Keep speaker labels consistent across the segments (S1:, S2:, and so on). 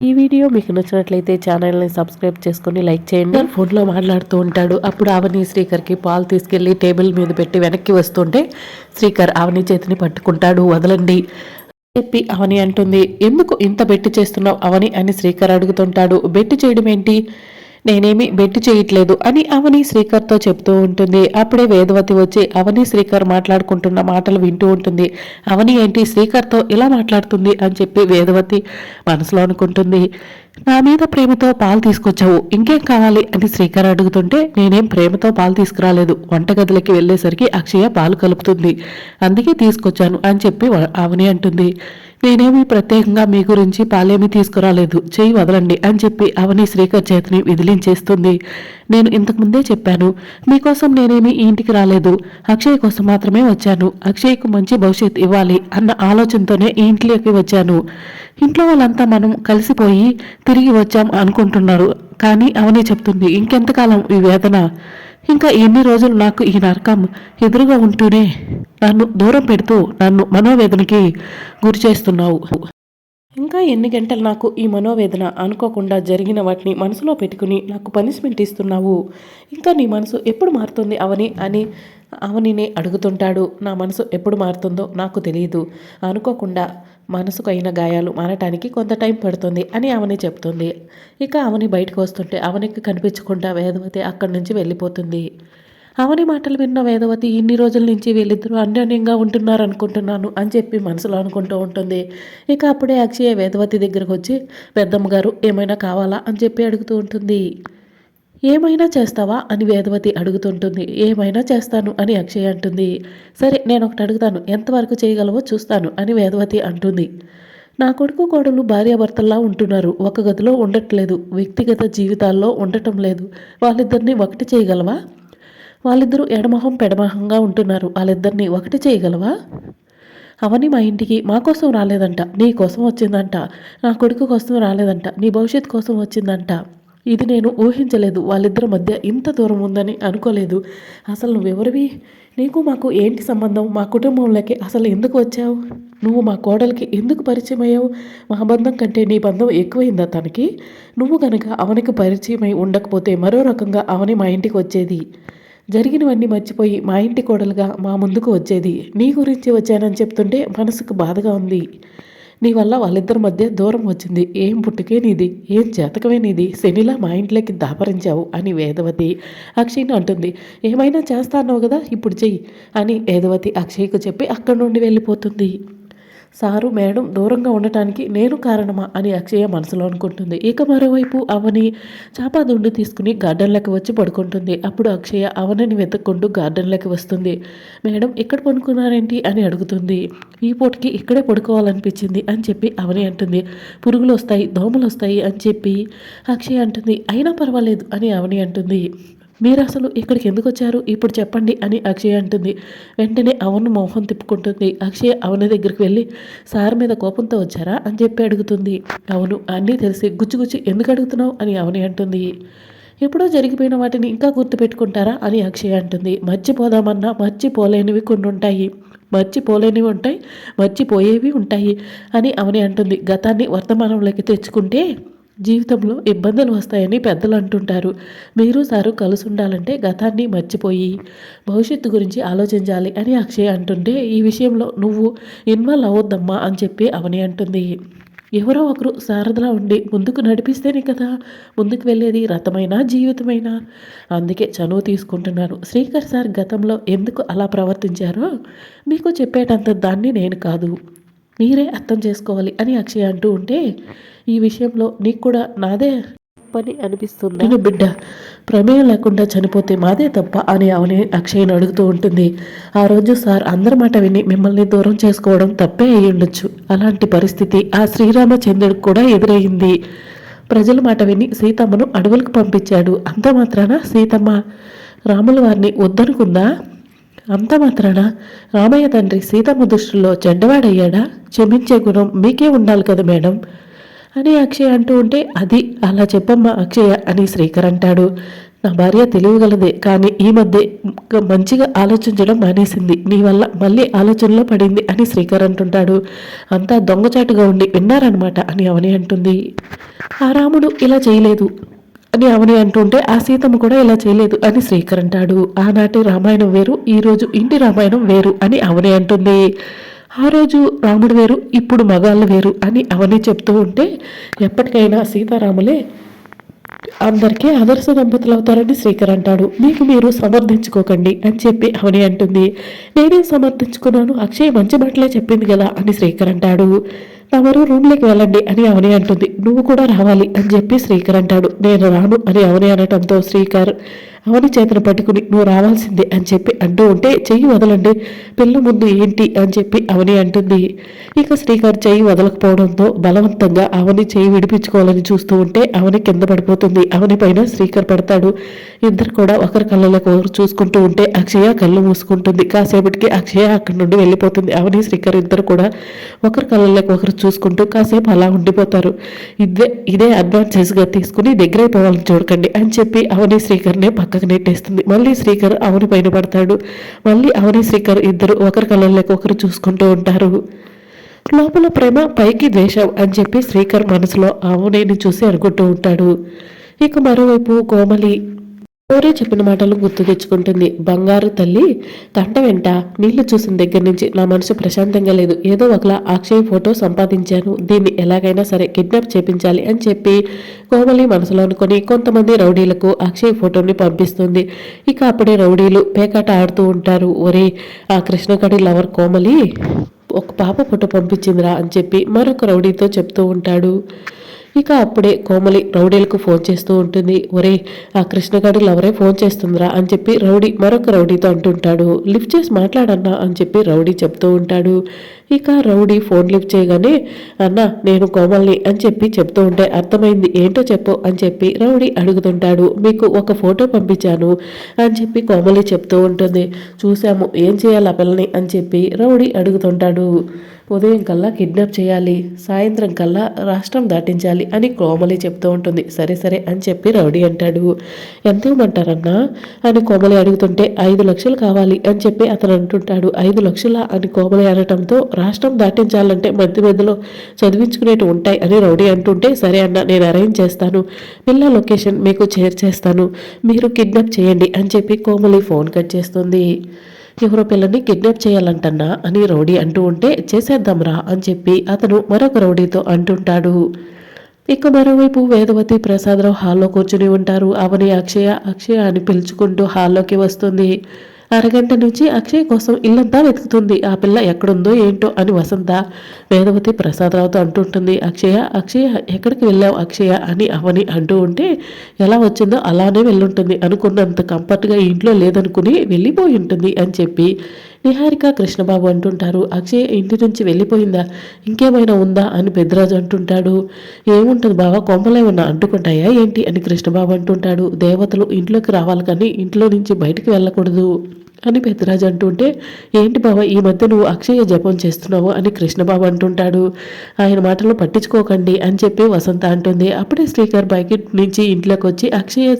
S1: ఈ వీడియో మీకు నచ్చినట్లయితే ఛానల్ని సబ్స్క్రైబ్ చేసుకొని లైక్ చేయండి. ఫోన్లో మాట్లాడుతూ ఉంటాడు. అప్పుడు అవని శ్రీకర్కి పాలు తీసుకెళ్ళి టేబుల్ మీద పెట్టి వెనక్కి వస్తుంటే శ్రీకర్ అవని చేతిని పట్టుకుంటాడు. వదలండి చెప్పి అవని అంటుంది. ఎందుకు ఇంత బెట్టి చేస్తున్నావు అవని అని శ్రీకర్ అడుగుతుంటాడు. బెట్టి చేయడం ఏంటి నేనేమి బెట్టి చేయట్లేదు అని అవని శ్రీకర్తో చెప్తూ ఉంటుంది. అప్పుడే వేదవతి వచ్చి అవని శ్రీకర్ మాట్లాడుకుంటున్న మాటలు వింటూ ఉంటుంది. అవని ఏంటి? శ్రీకర్తో ఇలా మాట్లాడుతుంది అని చెప్పి వేదవతి మనసులో అనుకుంటుంది. నా మీద ప్రేమతో పాలు తీసుకొచ్చావు. ఇంకేం కావాలి అని శ్రీకర్ అడుగుతుంటే నేనేం ప్రేమతో పాలు తీసుకురాలేదు. వంటగదిలోకి వెళ్ళేసరికి అక్షయ పాలు కలుపుతుంది. అందుకే తీసుకొచ్చాను అని చెప్పి అవని అంటుంది. నేనేమి ప్రత్యేకంగా మీ గురించి పాలేమీ తీసుకురాలేదు. చేయి వదలండి అని చెప్పి అవని శ్రీకర్ చేతిని విదిలించేస్తుంది. నేను ఇంతకుముందే చెప్పాను మీకోసం నేనేమి ఈ ఇంటికి రాలేదు. అక్షయ్ కోసం మాత్రమే వచ్చాను. అక్షయ్కు మంచి భవిష్యత్ ఇవ్వాలి అన్న ఆలోచనతోనే ఈ ఇంట్లోకి వచ్చాను. ఇంట్లో వాళ్ళంతా మనం కలిసిపోయి తిరిగి వచ్చాం అనుకుంటున్నారు. కానీ అవని చెప్తుంది ఇంకెంతకాలం ఈ వేదన? ఇంకా ఎన్ని రోజులు నాకు ఈ నరకం ఎదురుగా ఉంటూనే నన్ను దూరం పెడుతూ నన్ను మనోవేదనకి గురి చేస్తున్నావు. ఇంకా ఎన్ని గంటలు నాకు ఈ మనోవేదన అనుకోకుండా జరిగిన వాటిని మనసులో పెట్టుకుని నాకు పనిష్మెంట్ ఇస్తున్నావు? ఇంకా నీ మనసు ఎప్పుడు మారుతుంది అవని అని అవనినే అడుగుతుంటాడు. నా మనసు ఎప్పుడు మారుతుందో నాకు తెలియదు అనుకోకుండా మనసుకు అయిన గాయాలు మారటానికి కొంత టైం పడుతుంది అని అవని చెప్తుంది. ఇక అవని బయటకు వస్తుంటే అవనికి కనిపించకుండా వేదవతి అక్కడి నుంచి వెళ్ళిపోతుంది. అవని మాటలు విన్న వేదవతి ఇన్ని రోజుల నుంచి వీళ్ళిద్దరూ అన్యోన్యంగా ఉంటున్నారు అనుకుంటున్నాను అని చెప్పి మనసులో అనుకుంటూ ఉంటుంది. ఇక అప్పుడే అక్షయ వేదవతి దగ్గరకు వచ్చి పెద్దమ్మ గారు ఏమైనా కావాలా? అని చెప్పి అడుగుతూ ఉంటుంది. ఏమైనా చేస్తావా? అని వేదవతి అడుగుతుంటుంది. ఏమైనా చేస్తాను అని అక్షయ్ అంటుంది. సరే నేను ఒకటి అడుగుతాను. ఎంతవరకు చేయగలవో చూస్తాను అని వేదవతి అంటుంది. నా కొడుకు కోడలు భార్యాభర్తల్లా ఉంటున్నారు. ఒక గదిలో ఉండట్లేదు. వ్యక్తిగత జీవితాల్లో ఉండటం లేదు. వాళ్ళిద్దరిని ఒకటి చేయగలవా? వాళ్ళిద్దరూ ఎడమొహం పెడమొహంగా ఉంటున్నారు. వాళ్ళిద్దరిని ఒకటి చేయగలవా? అవని మా ఇంటికి మా కోసం రాలేదంట నీ కోసం వచ్చిందంట నా కొడుకు కోసం రాలేదంట నీ భవిష్యత్ కోసం వచ్చిందంట. ఇది నేను ఊహించలేదు వాళ్ళిద్దరి మధ్య ఇంత దూరం ఉందని అనుకోలేదు. అసలు నువ్వెవరివి? నీకు మాకు ఏంటి సంబంధం? మా కుటుంబంలోకి అసలు ఎందుకు వచ్చావు? నువ్వు మా కోడలికి ఎందుకు పరిచయం అయ్యావు? మా బంధం కంటే నీ బంధం ఎక్కువైందా తనకి? నువ్వు కనుక అవనికి పరిచయం అయి ఉండకపోతే మరో రకంగా అవని మా ఇంటికి వచ్చేది. జరిగినవన్నీ మర్చిపోయి మా ఇంటి కోడలుగా మా ముందుకు వచ్చేది. నీ గురించి వచ్చానని చెప్తుంటే మనసుకు బాధగా ఉంది. నీ వల్ల వాళ్ళిద్దరి మధ్య దూరం వచ్చింది. ఏం పుట్టుకే నీది? ఏం చేతకమే నీది? శనిలా మా ఇంట్లోకి దాపరించావు అని వేదవతి అక్షయ్ని అంటుంది. ఏమైనా చేస్తాన్నావు కదా? ఇప్పుడు చెయ్యి అని వేదవతి అక్షయ్కు చెప్పి అక్కడి నుండి వెళ్ళిపోతుంది. సారు మేడం దూరంగా ఉండటానికి నేను కారణమా అని అక్షయ మనసులో అనుకుంటుంది. ఇక మరోవైపు అవని చాపాదుండి తీసుకుని గార్డెన్లోకి వచ్చి పడుకుంటుంది. అప్పుడు అక్షయ అవనని వెతుక్కుంటూ గార్డెన్లోకి వస్తుంది. మేడం ఇక్కడ పడుకున్నారేంటి అని అడుగుతుంది. ఈ పూటకి ఇక్కడే పడుకోవాలనిపించింది అని చెప్పి అవని అంటుంది. పురుగులు వస్తాయి దోమలు వస్తాయి అని చెప్పి అక్షయ అంటుంది. అయినా పర్వాలేదు అని అవని అంటుంది. మీరు అసలు ఇక్కడికి ఎందుకు వచ్చారు? ఇప్పుడు చెప్పండి అని అక్షయ్ అంటుంది. వెంటనే అవను మోహం తిప్పుకుంటుంది. అక్షయ్ అవని దగ్గరికి వెళ్ళి సార్ మీద కోపంతో వచ్చారా? అని చెప్పి అడుగుతుంది. అవును అన్నీ తెలిసి గుచ్చి ఎందుకు అడుగుతున్నావు? అని అవని అంటుంది. ఎప్పుడో జరిగిపోయిన వాటిని ఇంకా గుర్తుపెట్టుకుంటారా? అని అక్షయ అంటుంది. మర్చిపోదామన్నా మర్చిపోలేనివి కొన్ని ఉంటాయి మర్చిపోలేనివి ఉంటాయి. మర్చిపోయేవి ఉంటాయి అని అవని అంటుంది. గతాన్ని వర్తమానంలోకి తెచ్చుకుంటే జీవితంలో ఇబ్బందులు వస్తాయని పెద్దలు అంటుంటారు. మీరు సారు కలిసి ఉండాలంటే గతాన్ని మర్చిపోయి భవిష్యత్తు గురించి ఆలోచించాలి అని అక్షయ్ అంటుంటే ఈ విషయంలో నువ్వు ఇన్వాల్వ్ అవ్వద్దమ్మా అని చెప్పి అవని అంటుంది. ఎవరో ఒకరు శారదలా ఉండి ముందుకు నడిపిస్తేనే కదా ముందుకు వెళ్ళేది రథమైనా జీవితమైనా? అందుకే చనువు తీసుకుంటున్నాను. శ్రీకర్ సార్ గతంలో ఎందుకు అలా ప్రవర్తించారో? మీకు చెప్పేటంత దాన్ని నేను కాదు. మీరే అర్థం చేసుకోవాలి అని అక్షయ్ అంటూ ఉంటే ఈ విషయంలో నీకు కూడా నాదే పని అనిపిస్తుంది. నేను బిడ్డ. ప్రమేయం లేకుండా చనిపోతే మాదే తప్ప అని అవని అక్షయ్ని అడుగుతూ ఉంటుంది. ఆ రోజు సార్ అందరి మాట విని మిమ్మల్ని దూరం చేసుకోవడం తప్పే అయి ఉండొచ్చు. అలాంటి పరిస్థితి ఆ శ్రీరామచంద్రుడికి కూడా ఎదురయ్యింది ప్రజల మాట విని సీతమ్మను అడవులకు పంపించాడు. అంత మాత్రాన సీతమ్మ రాముల వారిని వద్దనుకుందా? అంత మాత్రాన రామయ్య తండ్రి సీతమ్మ దృష్టిలో చెడ్డవాడయ్యాడా? క్షమించే గుణం మీకే ఉండాలి కదా మేడం? అని అక్షయ్ అంటూ ఉంటే అది అలా చెప్పమ్మా అక్షయ అని శ్రీకర్ అంటాడు. నా భార్య తెలియగలదే కానీ ఈ మధ్య మంచిగా ఆలోచించడం మానేసింది. నీ వల్ల మళ్ళీ ఆలోచనలో పడింది అని శ్రీకర్ అంటుంటాడు. అంతా దొంగచాటుగా ఉండి విన్నారనమాట అని అవని అంటుంది. ఆ రాముడు ఇలా చేయలేదు. అని అవని అంటుంటే ఆ సీతమ్మ కూడా ఇలా చేయలేదు అని శ్రీకర్ అంటాడు. ఆనాటి రామాయణం వేరు ఈరోజు ఇంటి రామాయణం వేరు అని అవని అంటుంది. ఆ రోజు రాముడు వేరు ఇప్పుడు మగాళ్ళు వేరు అని అవని చెప్తూ ఉంటే ఎప్పటికైనా సీతారాములే అందరికీ ఆదర్శ దంపతులు అవుతారని శ్రీకర్ అంటాడు. మీకు మీరు సమర్థించుకోకండి అని చెప్పి అవని అంటుంది. నేనేం సమర్థించుకున్నాను? అక్షయ్ మంచి మాటలే చెప్పింది కదా అని శ్రీకర్ అంటాడు. తమరు రూమ్లోకి వెళ్ళండి అని అవని అంటుంది. నువ్వు కూడా రావాలి అని చెప్పి శ్రీకర్ అంటాడు. నేను రాను అని అవని అనటంతో శ్రీకర్ అవని చేతను పట్టుకుని నువ్వు రావాల్సిందే అని చెప్పి అంటూ ఉంటే చెయ్యి వదలండి పిల్ల ముందు ఏంటి? అని చెప్పి అవని అంటుంది. ఇక శ్రీకర్ చెయ్యి వదలకపోవడంతో బలవంతంగా అవని చెయ్యి విడిపించుకోవాలని చూస్తూ ఉంటే అవని కింద పడిపోతుంది. అవని పైన శ్రీకర్ పడతాడు. ఇద్దరు కూడా ఒకరి కళ్ళలోకి ఒకరు చూసుకుంటూ ఉంటే అక్షయ కళ్ళు మూసుకుంటుంది. కాసేపటికి అక్షయ అక్కడి నుండి వెళ్ళిపోతుంది. అవని శ్రీకర్ ఇద్దరు కూడా ఒకరి కళ్ళలోకి ఒకరు చూసుకుంటూ కాసేపు అలా ఉండిపోతారు. ఇదే ఇదే అడ్వాన్సెస్గా తీసుకుని దగ్గరైపోవాలని చూడకండి అని చెప్పి అవని శ్రీకర్నే పక్కకు నెట్టేస్తుంది. మళ్ళీ శ్రీకర్ అవని పైన పడతాడు. మళ్ళీ అవని శ్రీకర్ ఇద్దరు ఒకరి కళ్ళలోకి ఒకరు చూసుకుంటూ ఉంటారు. లోపల ప్రేమ పైకి ద్వేషం అని చెప్పి శ్రీకర్ మనసులో అవనేని చూసి అనుకుంటూ ఉంటాడు. ఇక మరోవైపు కోమలి కోరే చెప్పిన మాటలు గుర్తు తెచ్చుకుంటుంది. బంగారు తల్లి కంట వెంట నీళ్ళు చూసిన దగ్గర నుంచి నా మనసు ప్రశాంతంగా లేదు. ఏదో ఒకలా అక్షయ్ ఫోటో సంపాదించాను. దీన్ని ఎలాగైనా సరే కిడ్నాప్ చేపించాలి అని చెప్పి కోమలి మనసులో అనుకొని కొంతమంది రౌడీలకు అక్షయ్ ఫోటోని పంపిస్తుంది. ఇక అప్పుడే రౌడీలు పేకాట ఆడుతూ ఉంటారు. ఒరే ఆ కృష్ణకడి లవర్ కోమలి ఒక పాప ఫోటో పంపించిందిరా అని చెప్పి మరొక రౌడీతో చెప్తూ ఉంటాడు. ఇక అప్పుడే కోమలి రౌడీలకు ఫోన్ చేస్తూ ఉంటుంది. ఒరే ఆ కృష్ణగాడు లవరే ఫోన్ చేస్తుందిరా అని చెప్పి రౌడీ మరొక రౌడీతో అంటుంటాడు. లిఫ్ట్ చేసి మాట్లాడన్నా అని చెప్పి రౌడీ చెప్తూ ఉంటాడు. ఇక రౌడీ ఫోన్ లిఫ్ట్ చేయగానే అన్న నేను కోమల్ని అని చెప్పి చెప్తూ ఉంటే అర్థమైంది. ఏంటో చెప్పు అని చెప్పి రౌడీ అడుగుతుంటాడు. మీకు ఒక ఫోటో పంపించాను అని చెప్పి కోమలి చెప్తూ ఉంటుంది. చూసాము ఏం చేయాలి ఆ పిల్లని అని చెప్పి రౌడీ అడుగుతుంటాడు. ఉదయం కల్లా కిడ్నాప్ చేయాలి సాయంత్రం కల్లా రాష్ట్రం దాటించాలి అని కోమలి చెప్తూ ఉంటుంది. సరే సరే అని చెప్పి రౌడీ అంటాడు. ఎంత ఇవ్వమంటారన్నా అని కోమలి అడుగుతుంటే ఐదు లక్షలు కావాలి అని చెప్పి అతను అంటుంటాడు. ఐదు లక్షల? అని కోమలి అనటంతో రాష్ట్రం దాటించాలంటే మధ్య మధ్యలో చదివించుకునేవి ఉంటాయి అని రౌడీ అంటుంటే సరే అన్న నేను అరేంజ్ చేస్తాను. పిల్ల లొకేషన్ మీకు షేర్ చేస్తాను. మీరు కిడ్నాప్ చేయండి అని చెప్పి కోమలి ఫోన్ కట్ చేస్తుంది. ఎవరో పిల్లని కిడ్నాప్ చేయాలంటన్నా అని రౌడీ అంటూ ఉంటే చేసేద్దాంరా అని చెప్పి అతను మరొక రౌడీతో అంటుంటాడు. ఇక మరోవైపు వేదవతి ప్రసాదరావు హాల్లో కూర్చుని ఉంటారు. అవని అక్షయ అక్షయ అని పిలుచుకుంటూ హాల్లోకి వస్తుంది. అరగంట నుంచి అక్షయ్ కోసం ఇల్లంతా వెతుకుతుంది. ఆ పిల్ల ఎక్కడుందో ఏంటో అని వసంత వేదవతి ప్రసాదరావుతో అంటుంటుంది. అక్షయ అక్షయ ఎక్కడికి వెళ్ళావు అక్షయ అని అవని అంటూ ఉంటే ఎలా వచ్చిందో అలానే వెళ్ళుంటుంది. అనుకున్నంత కంఫర్ట్గా ఇంట్లో లేదనుకుని వెళ్ళిపోయి ఉంటుంది అని చెప్పి నిహారిక కృష్ణబాబు అంటుంటారు అక్షయ్ ఇంటి నుంచి వెళ్ళిపోయిందా? ఇంకేమైనా ఉందా? అని పెద్దరాజు అంటుంటాడు. ఏముంటుంది బావా కొంపలే అంటుకుంటాయా ఏంటి? అని కృష్ణబాబు అంటుంటాడు. దేవతలు ఇంట్లోకి రావాలి కానీ ఇంట్లో నుంచి బయటికి వెళ్ళకూడదు. అని పెద్దరాజు అంటుంటే ఏంటి బావ ఈ మధ్య నువ్వు అక్షయ జపం చేస్తున్నావు అని కృష్ణబాబు అంటుంటాడు. ఆయన మాటలు పట్టించుకోకండి అని చెప్పి వసంత అంటుంది. అప్పుడే శ్రీకర్ బైక్ నుంచి ఇంట్లోకి వచ్చి అక్షయ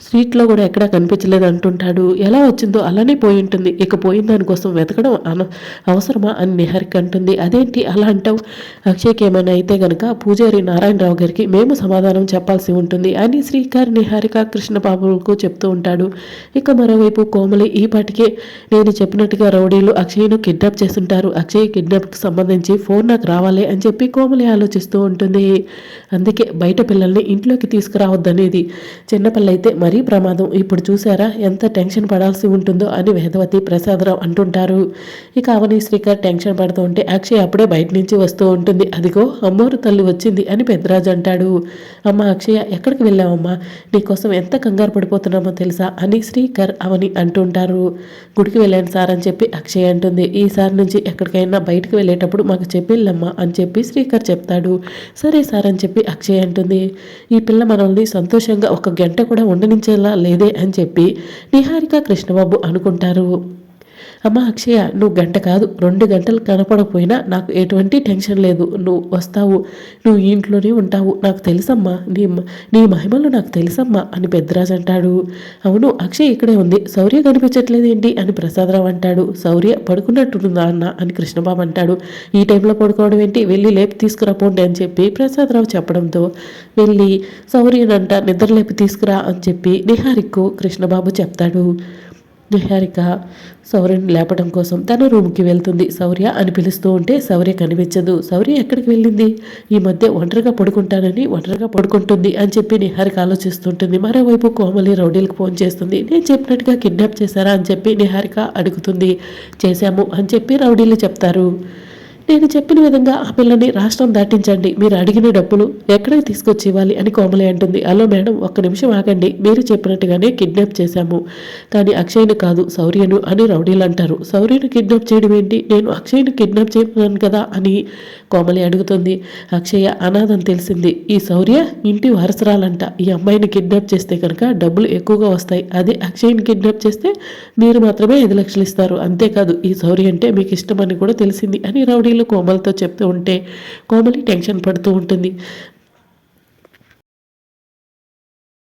S1: స్ట్రీట్లో కూడా ఎక్కడా కనిపించలేదు అంటుంటాడు. ఎలా వచ్చిందో అలానే పోయి ఉంటుంది. ఇక పోయిన దానికోసం వెతకడం అన అవసరమా? అని నిహారిక అంటుంది. అదేంటి అలా అంటావు? అక్షయ్కి ఏమైనా అయితే గనక పూజారి నారాయణరావు గారికి మేము సమాధానం చెప్పాల్సి ఉంటుంది అని శ్రీకర్ నిహారిక కృష్ణబాబుకు చెప్తూ ఉంటాడు. ఇక మరోవైపు కోమలి ఈ పాటికే నేను చెప్పినట్టుగా రౌడీలు అక్షయ్ను కిడ్నాప్ చేస్తుంటారు. అక్షయ్ కిడ్నాప్కి సంబంధించి ఫోన్ నాకు రావాలి అని చెప్పి కోమలి ఆలోచిస్తూ ఉంటుంది. అందుకే బయట పిల్లల్ని ఇంట్లోకి తీసుకురావద్దనేది. చిన్నపిల్లైతే మరీ ప్రమాదం. ఇప్పుడు చూసారా ఎంత టెన్షన్ పడాల్సి ఉంటుందో అని వేదవతి ప్రసాదరావు అంటుంటారు. ఇక అవని శ్రీకర్ టెన్షన్ పడుతూ ఉంటే అక్షయ్ అప్పుడే బయట నుంచి వస్తూ ఉంటుంది. అదిగో అమ్మోరు తల్లి వచ్చింది అని పెద్దరాజు అంటాడు. అమ్మ అక్షయ ఎక్కడికి వెళ్ళావమ్మా? నీకోసం ఎంత కంగారు పడిపోతున్నామో తెలుసా అని శ్రీకర్ అవని అంటుంటారు. గుడికి వెళ్ళాను సార్ అని చెప్పి అక్షయ్ అంటుంది. ఈసారి నుంచి ఎక్కడికైనా బయటకు వెళ్ళేటప్పుడు మాకు చెప్పిల్లమ్మా అని చెప్పి శ్రీకర్ చెప్తాడు. సరే సార్ అని చెప్పి అక్షయ్ అంటుంది. ఈ పిల్ల మనల్ని సంతోషంగా ఒక గంట కూడా ఉండనించేలా లేదే అని చెప్పి నిహారిక కృష్ణబాబు అనుకుంటారు. అమ్మ అక్షయ నువ్వు గంట కాదు రెండు గంటలు కనపడకపోయినా నాకు ఎటువంటి టెన్షన్ లేదు. నువ్వు వస్తావు నువ్వు ఇంట్లోనే ఉంటావు. నాకు తెలుసమ్మా నీ నీ మహిమలు నాకు తెలుసమ్మా అని పెద్దరాజు అంటాడు. అవును అక్షయ్ ఇక్కడే ఉంది. శౌర్య కనిపించట్లేదు ఏంటి అని ప్రసాదరావు అంటాడు. శౌర్య పడుకున్నట్టుందా అన్న అని కృష్ణబాబు అంటాడు. ఈ టైంలో పడుకోవడం ఏంటి? వెళ్ళి లేపి తీసుకురాపోండి అని చెప్పి ప్రసాదరావు చెప్పడంతో వెళ్ళి శౌర్యనంట నిద్ర లేపి తీసుకురా అని చెప్పి నిహారిక్కు కృష్ణబాబు చెప్తాడు. నిహారిక శౌర్యని లేపడం కోసం తన రూమ్కి వెళ్తుంది. శౌర్య అని పిలుస్తూ ఉంటే శౌర్య కనిపించదు. సౌర్య ఎక్కడికి వెళ్ళింది? ఈ మధ్య ఒంటరిగా పడుకుంటానని ఒంటరిగా పడుకుంటుంది అని చెప్పి నిహారిక ఆలోచిస్తుంటుంది. మరోవైపు కోమలి రౌడీలకు ఫోన్ చేస్తుంది. నేను చెప్పినట్టుగా కిడ్నాప్ చేశారా అని చెప్పి నిహారిక అడుగుతుంది. చేశాము అని చెప్పి రౌడీలు చెప్తారు. నేను చెప్పిన విధంగా ఆ పిల్లని రాష్ట్రం దాటించండి. మీరు అడిగిన డబ్బులు ఎక్కడికి తీసుకొచ్చి ఇవ్వాలి అని కోమలి అంటుంది. హలో మేడం ఒక్క నిమిషం ఆగండి. మీరు చెప్పినట్టుగానే కిడ్నాప్ చేశాము. కానీ అక్షయ్ను కాదు శౌర్యను అని రౌడీలు అంటారు. శౌర్యను కిడ్నాప్ చేయడం ఏంటి? నేను అక్షయ్ను కిడ్నాప్ చేయను కదా అని కోమలి అడుగుతుంది. అక్షయ అనాథం తెలిసింది. ఈ శౌర్య ఇంటి వారసరాలంట. ఈ అమ్మాయిని కిడ్నాప్ చేస్తే కనుక డబ్బులు ఎక్కువగా వస్తాయి. అదే అక్షయ్ని కిడ్నాప్ చేస్తే మీరు మాత్రమే ఐదు లక్షలు ఇస్తారు. అంతేకాదు ఈ శౌర్య అంటే మీకు ఇష్టమని కూడా తెలిసింది అని రౌడీలు కోమలతో చెప్తూ ఉంటే కోమలి టెన్షన్ పడుతూ ఉంటుంది.